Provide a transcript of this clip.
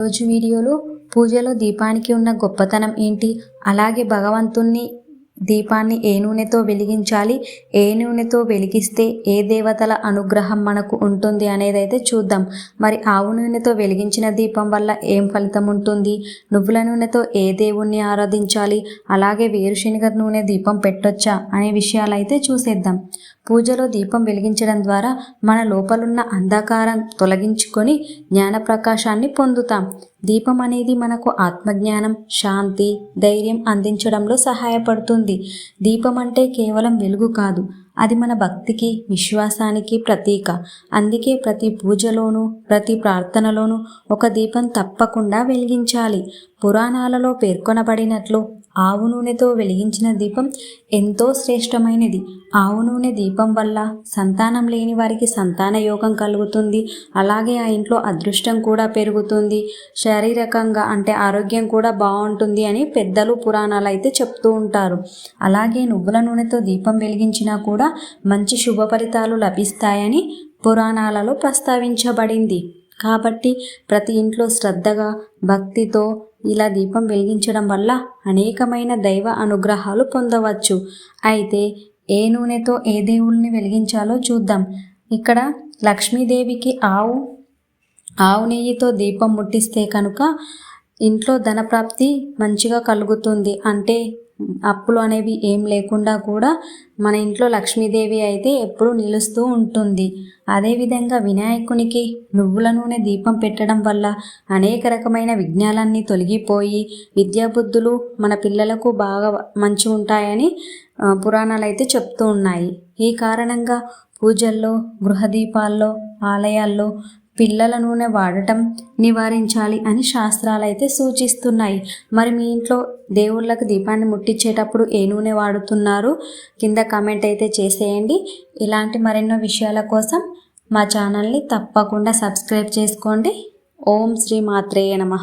రోజు వీడియోలో పూజలో దీపానికి ఉన్న గొప్పతనం ఏంటి? అలాగే భగవంతుణ్ణి దీపాన్ని ఏ నూనెతో వెలిగించాలి? ఏ నూనెతో వెలిగిస్తే ఏ దేవతల అనుగ్రహం మనకు ఉంటుంది అనేది అయితే చూద్దాం. మరి ఆవు నూనెతో వెలిగించిన దీపం వల్ల ఏం ఫలితం ఉంటుంది? నువ్వుల నూనెతో ఏ దేవుణ్ణి ఆరాధించాలి? అలాగే వేరుశనగ నూనె దీపం పెట్టొచ్చా? అనే విషయాలు అయితే చూసేద్దాం. పూజలో దీపం వెలిగించడం ద్వారా మన లోపలున్న అంధకారం తొలగించుకొని జ్ఞాన ప్రకాశాన్ని పొందుతాం. దీపం అనేది మనకు ఆత్మజ్ఞానం శాంతి ధైర్యం అందించడంలో సహాయపడుతుంది. దీపం అంటే కేవలం వెలుగు కాదు అది మన భక్తికి విశ్వాసానికి ప్రతీక. అందుకే ప్రతి పూజలోనూ ప్రతి ప్రార్థనలోనూ ఒక దీపం తప్పకుండా వెలిగించాలి. పురాణాలలో పేర్కొనబడినట్లు ఆవు నూనెతో వెలిగించిన దీపం ఎంతో శ్రేష్టమైనది. ఆవు నూనె దీపం వల్ల సంతానం లేని వారికి సంతాన యోగం కలుగుతుంది. అలాగే ఆ ఇంట్లో అదృష్టం కూడా పెరుగుతుంది. శారీరకంగా అంటే ఆరోగ్యం కూడా బాగుంటుంది అని పెద్దలు పురాణాలు అయితే చెప్తూ ఉంటారు. అలాగే నువ్వుల నూనెతో దీపం వెలిగించినా కూడా మంచి శుభ ఫలితాలు లభిస్తాయని పురాణాలలో ప్రస్తావించబడింది. కాబట్టి ప్రతి ఇంట్లో శ్రద్ధగా భక్తితో ఇలా దీపం వెలిగించడం వల్ల అనేకమైన దైవ అనుగ్రహాలు పొందవచ్చు. అయితే ఏ నూనెతో ఏ దేవుల్ని వెలిగించాలో చూద్దాం. ఇక్కడ లక్ష్మీదేవికి ఆవు ఆవు నెయ్యితో దీపం ముట్టిస్తే కనుక ఇంట్లో ధనప్రాప్తి మంచిగా కలుగుతుంది. అంటే అప్పులు అనేవి ఏం లేకుండా కూడా మన ఇంట్లో లక్ష్మీదేవి అయితే ఎప్పుడూ నిలుస్తూ ఉంటుంది. అదేవిధంగా వినాయకునికి నువ్వుల నూనె దీపం పెట్టడం వల్ల అనేక రకమైన విజ్ఞానాన్ని తొలగిపోయి విద్యాబుద్ధులు మన పిల్లలకు బాగా మంచి ఉంటాయని పురాణాలు అయితే చెప్తూ ఉన్నాయి. ఈ కారణంగా పూజల్లో గృహదీపాల్లో ఆలయాల్లో పిల్లల నూనె వాడటం నివారించాలి అని శాస్త్రాలు అయితే సూచిస్తున్నాయి. మరి మీ ఇంట్లో దేవుళ్ళకు దీపాన్ని ముట్టించేటప్పుడు ఏ నూనె వాడుతున్నారు? కింద కామెంట్ అయితే చేసేయండి. ఇలాంటి మరెన్నో విషయాల కోసం మా ఛానల్ని తప్పకుండా సబ్స్క్రైబ్ చేసుకోండి. ఓం శ్రీ మాత్రేయ నమ.